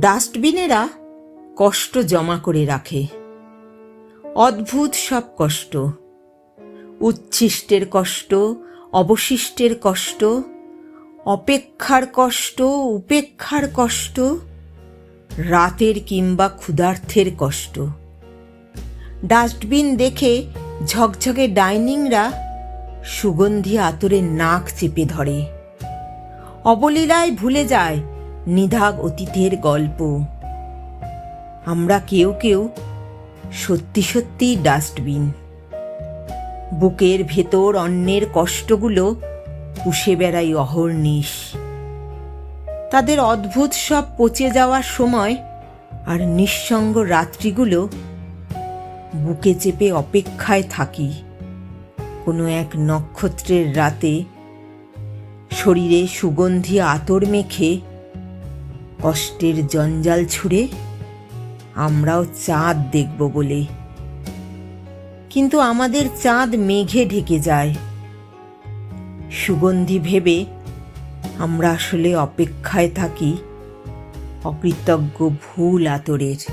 ডাস্টবিনেরা কষ্ট জমা করে রাখে। অদ্ভুত সব কষ্ট। উচ্ছিষ্টের কষ্ট, অবশিষ্টের কষ্ট, অপেক্ষার কষ্ট, উপেক্ষার কষ্ট, রাতের কিংবা ক্ষুধার্থের কষ্ট। ডাস্টবিন দেখে ঝকঝকে ডাইনিংরা সুগন্ধি আতরে নাক চেপে ধরে। অবলীলায় ভুলে যায় নিধাগ অতীতের গল্প। আমরা কেউ কেউ সত্যি সত্যি ডাস্টবিন। বুকের ভেতর অন্যের কষ্টগুলো পুষে বেড়াই অহর্নিশ তাদের অদ্ভুত সব পচে যাওয়ার সময় আর নিঃসঙ্গ রাত্রিগুলো বুকে চেপে অপেক্ষায় থাকি। কোনো এক নক্ষত্রের রাতে শরীরে সুগন্ধি আতর মেখে কষ্টের জঞ্জাল ছুঁড়ে আমরাও চাঁদ দেখব বলে। কিন্তু আমাদের চাঁদ মেঘে ঢেকে যায়। সুগন্ধি ভেবে আমরা আসলে অপেক্ষায় থাকি অকৃতজ্ঞ ভুল আতরের।